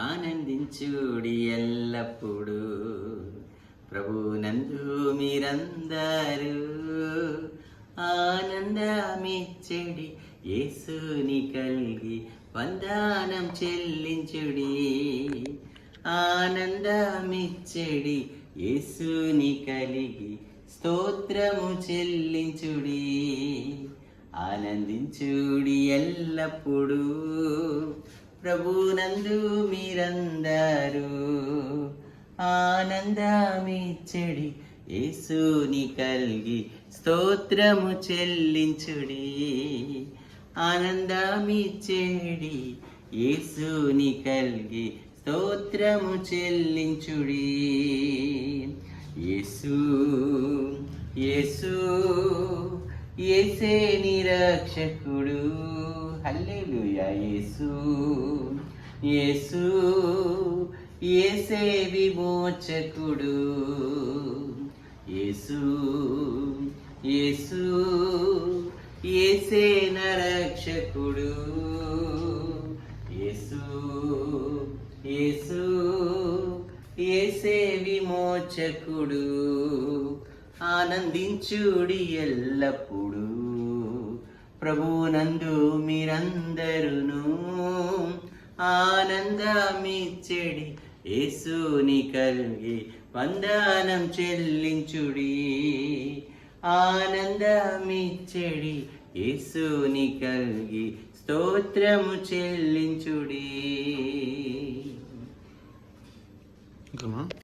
ఆనందించుడి ఎల్లప్పుడూ. ప్రభునందు మీరందరూ ఆనందమిచ్చడి యేసుని కలిగి వందానం చెల్లించుడి. ఆనందమిచ్చడి యేసుని కలిగి స్తోత్రము చెల్లించుడి. ఆనందించుడి ఎల్లప్పుడూ. ప్రభునందు మీరందరూ ఆనందమిచ్చడి యేసుని కలిగి స్తోత్రము చెల్లించుడి. ఆనందమిచ్చేడి యేసుని కలిగి స్తోత్రము చెల్లించుడి. యేసు యేసు యేసే నిరక్షకుడు హల్లెలూయా యేసు. యేసు ఏసే విమోచకుడు. యేసు యేసు ఏసే నరక్షకుడు. యేసు యేసు ఏసే విమోచకుడు. ఆనందించుడి ఎల్లప్పుడూ. ప్రభునందు మీరందరును ఆనందమిచ్చడి యేసుని కలిగి వందనం చెల్లించుడి. ఆనందమిచ్చడి యేసుని కలిగి స్తోత్రము చెల్లించుడి.